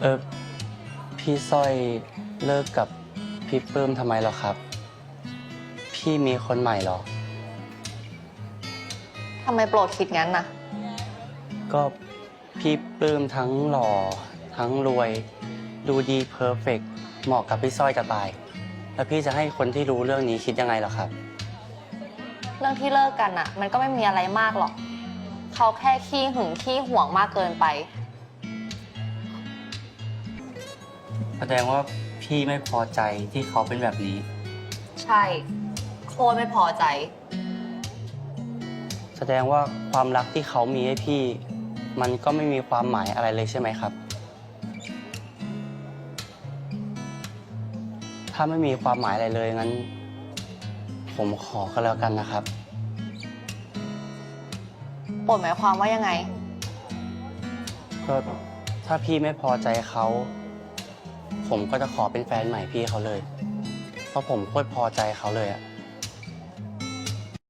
เออพี่สร้อยเลิกกับพี่ปื้มทำไมเหรอครับ พี่มีคนใหม่เหรอ ทำไมโปรดคิดงั้นน่ะ ก็พี่ปลื้มทั้งหล่อ ทั้งรวย ดูดีเพอร์เฟกเหมาะกับพี่สร้อยจะตาย แล้วพี่จะให้คนที่รู้เรื่องนี้คิดยังไงเหรอครับ เรื่องที่เลิกกันน่ะ มันก็ไม่มีอะไรมากหรอก เขาแค่ขี้หึงขี้ห่วงมากเกินไป แสดงว่าพี่ไม่พอใจที่เขาเป็นแบบนี้ ใช่ โคตรไม่พอใจ แสดงว่าความรักที่เขามีให้พี่ มันก็ไม่มีความหมายอะไรเลยใช่ไหมครับ ถ้าไม่มีความหมายอะไรเลยงั้น ผมขอก็แล้วกันนะครับโปรดหมายความว่ายังไง ก็ถ้าพี่ไม่พอใจเขา ผมก็จะขอเป็นแฟนใหม่พี่เขาเลย เพราะผมโคตรพอใจเขาเลยอะ